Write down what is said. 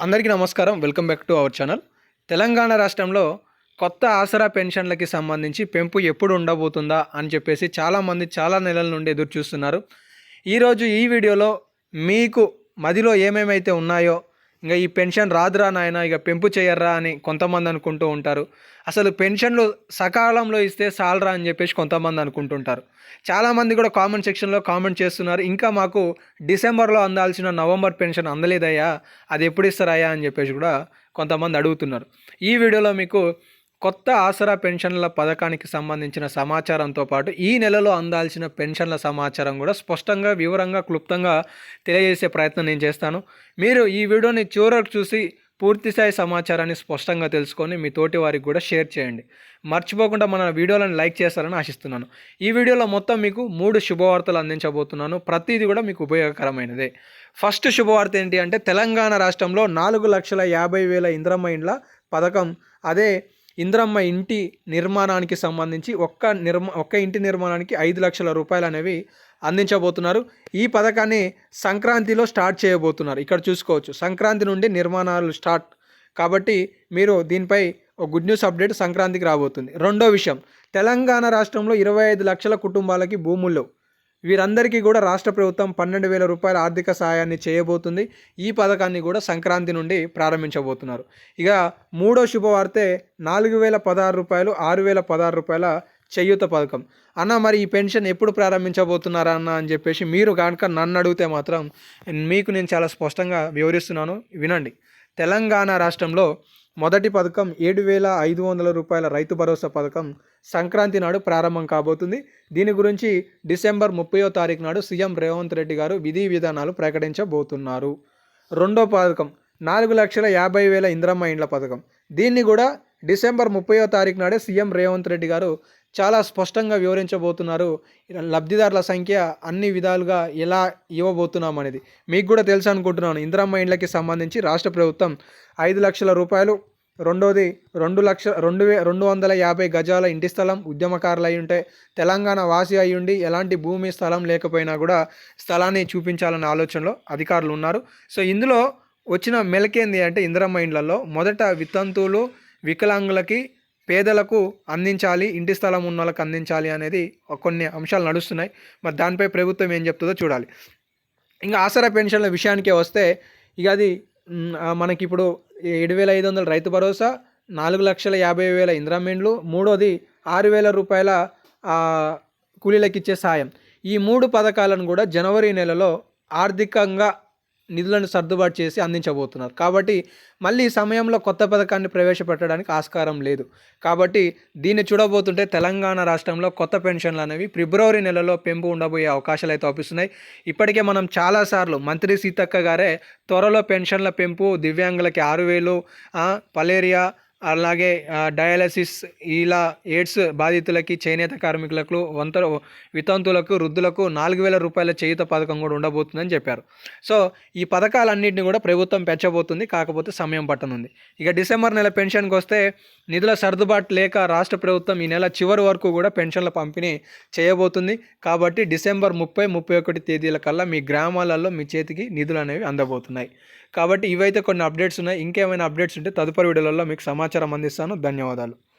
అందరికీ నమస్కారం. Welcome back to our channel. Telangana రాష్ట్రంలో కొత్త ఆసరా పెన్షన్లకి సంబంధించి పెంపు ఎప్పుడు ఉండబోతుందా అని చెప్పేసి చాలామంది చాలా నెలల నుండి ఎదురు చూస్తున్నారు. ఈరోజు ఈ వీడియోలో మీకు మదిలో ఏమేమైతే ఉన్నాయో ఇంకా ఈ పెన్షన్ రాదురా నాయన ఇక పెంపు చేయర్రా అని కొంతమంది అనుకుంటూ ఉంటారు. అసలు పెన్షన్లు సకాలంలో ఇస్తే సాలరా అని చెప్పేసి కొంతమంది అనుకుంటుంటారు. చాలామంది కూడా కామెంట్ సెక్షన్లో కామెంట్ చేస్తున్నారు. ఇంకా మాకు డిసెంబర్లో అందాల్సిన నవంబర్ పెన్షన్ అందలేదయ్యా అది ఎప్పుడు ఇస్తారయ్యా అని చెప్పేసి కూడా కొంతమంది అడుగుతున్నారు. ఈ వీడియోలో మీకు కొత్త ఆసరా పెన్షన్ల పథకానికి సంబంధించిన సమాచారంతో పాటు ఈ నెలలో అందాల్సిన పెన్షన్ల సమాచారం కూడా స్పష్టంగా వివరంగా క్లుప్తంగా తెలియజేసే ప్రయత్నం నేను చేస్తాను. మీరు ఈ వీడియోని చివరకు చూసి పూర్తిస్థాయి సమాచారాన్ని స్పష్టంగా తెలుసుకొని మీ తోటి వారికి కూడా షేర్ చేయండి. మర్చిపోకుండా మన వీడియోలను లైక్ చేస్తారని ఆశిస్తున్నాను. ఈ వీడియోలో మొత్తం మీకు మూడు శుభవార్తలు అందించబోతున్నాను. ప్రతిదీ కూడా మీకు ఉపయోగకరమైనదే. ఫస్ట్ శుభవార్త ఏంటి అంటే తెలంగాణ రాష్ట్రంలో నాలుగు లక్షల యాభై వేల ఇంద్రమ్మ ఇండ్ల పథకం. అదే ఇంద్రమ్మ ఇంటి నిర్మాణానికి సంబంధించి ఒక్క నిర్మా ఒక్క ఇంటి నిర్మాణానికి ఐదు లక్షల రూపాయలు అనేవి అందించబోతున్నారు. ఈ పథకాన్ని సంక్రాంతిలో స్టార్ట్ చేయబోతున్నారు. ఇక్కడ చూసుకోవచ్చు. సంక్రాంతి నుండి నిర్మాణాలు స్టార్ట్. కాబట్టి మీరు దీనిపై ఒక గుడ్ న్యూస్ అప్డేట్ సంక్రాంతికి రాబోతుంది. రెండో విషయం. తెలంగాణ రాష్ట్రంలో ఇరవై ఐదు లక్షల కుటుంబాలకి భూముల్లో వీరందరికీ కూడా రాష్ట్ర ప్రభుత్వం పన్నెండు వేల రూపాయల ఆర్థిక సహాయాన్ని చేయబోతుంది. ఈ పథకాన్ని కూడా సంక్రాంతి నుండి ప్రారంభించబోతున్నారు. ఇక మూడో శుభవార్తే నాలుగు వేల పదహారు రూపాయలు ఆరు వేల పదహారు రూపాయల చేయూత పథకం. అన్న మరి ఈ పెన్షన్ ఎప్పుడు ప్రారంభించబోతున్నారా అన్న? అని చెప్పేసి మీరు కనుక నన్ను అడిగితే మాత్రం మీకు నేను చాలా స్పష్టంగా వివరిస్తున్నాను. వినండి. తెలంగాణ రాష్ట్రంలో మొదటి పథకం ఏడు వేల ఐదు వందల రూపాయల రైతు భరోసా పథకం సంక్రాంతి నాడు ప్రారంభం కాబోతుంది. దీని గురించి డిసెంబర్ ముప్పయో తారీఖు నాడు సీఎం రేవంత్ రెడ్డి గారు విధి విధానాలు ప్రకటించబోతున్నారు. రెండో పథకం నాలుగు లక్షల యాభై వేల ఇంద్రమ్మ ఇండ్ల పథకం. దీన్ని కూడా డిసెంబర్ ముప్పయో తారీఖు నాడే సీఎం రేవంత్ రెడ్డి గారు చాలా స్పష్టంగా వివరించబోతున్నారు. లబ్ధిదారుల సంఖ్య అన్ని విధాలుగా ఎలా ఇవ్వబోతున్నాం అనేది మీకు కూడా తెలుసు అనుకుంటున్నాను. ఇందిరమ్మ ఇండ్లకి సంబంధించి రాష్ట్ర ప్రభుత్వం ఐదు లక్షల రూపాయలు రెండోది రెండు లక్ష రెండు వే రెండు వందల యాభై గజాల ఇంటి స్థలం ఉద్యమకారులు అయి ఉంటే తెలంగాణ వాసి అయి ఉండి ఎలాంటి భూమి స్థలం లేకపోయినా కూడా స్థలాన్ని చూపించాలన్న ఆలోచనలో అధికారులు ఉన్నారు. సో ఇందులో వచ్చిన మెలకేంది అంటే ఇందిరమ్మ ఇండ్లలో మొదట వితంతువులు వికలాంగులకి పేదలకు అందించాలి ఇంటి స్థలం ఉన్న వాళ్ళకి అందించాలి అనేది కొన్ని అంశాలు నడుస్తున్నాయి. మరి దానిపై ప్రభుత్వం ఏం చెప్తుందో చూడాలి. ఇంకా ఆసరా పెన్షన్ల విషయానికే వస్తే ఇక అది మనకి ఇప్పుడు ఏడు వేల ఐదు వందల రైతు భరోసా నాలుగు లక్షల యాభై వేల ఇంద్రామీండ్లు మూడోది ఆరు వేల రూపాయల కూలీలకు ఇచ్చే సాయం. ఈ మూడు పథకాలను కూడా జనవరి నెలలో ఆర్థికంగా నిధులను సర్దుబాటు చేసి అందించబోతున్నారు. కాబట్టి మళ్ళీ ఈ సమయంలో కొత్త పథకాన్ని ప్రవేశపెట్టడానికి ఆస్కారం లేదు. కాబట్టి దీన్ని చూడబోతుంటే తెలంగాణ రాష్ట్రంలో కొత్త పెన్షన్లు అనేవి ఫిబ్రవరి నెలలో పెంపు ఉండబోయే అవకాశాలు అయితే అవుపిస్తున్నాయి ఇప్పటికే మనం చాలాసార్లు మంత్రి సీతక్క గారే త్వరలో పెన్షన్ల పెంపు దివ్యాంగులకి ఆరు వేలు పలేరియా అలాగే డయాలసిస్ ఇలా ఎయిడ్స్ బాధితులకి చేనేత కార్మికులకు వంత వితంతులకు వృద్ధులకు నాలుగు వేల రూపాయల చేయుత పథకం కూడా ఉండబోతుందని చెప్పారు. సో ఈ పథకాలన్నింటినీ కూడా ప్రభుత్వం పెంచబోతుంది కాకపోతే సమయం పట్టనుంది. ఇక డిసెంబర్ నెల పెన్షన్కి వస్తే నిధుల సర్దుబాటు లేక రాష్ట్ర ప్రభుత్వం ఈ నెల చివరి వరకు కూడా పెన్షన్ల పంపిణీ చేయబోతుంది. కాబట్టి డిసెంబర్ ముప్పై ముప్పై ఒకటి తేదీల కల్లా మీ గ్రామాలలో మీ చేతికి నిధులు అనేవి అందబోతున్నాయి. కాబట్టి ఇవైతే కొన్ని అప్డేట్స్ ఉన్నాయి. ఇంకేమైనా అప్డేట్స్ ఉంటే తదుపరి వీడియోలలో మీకు సమాచారం అందిస్తాను. ధన్యవాదాలు.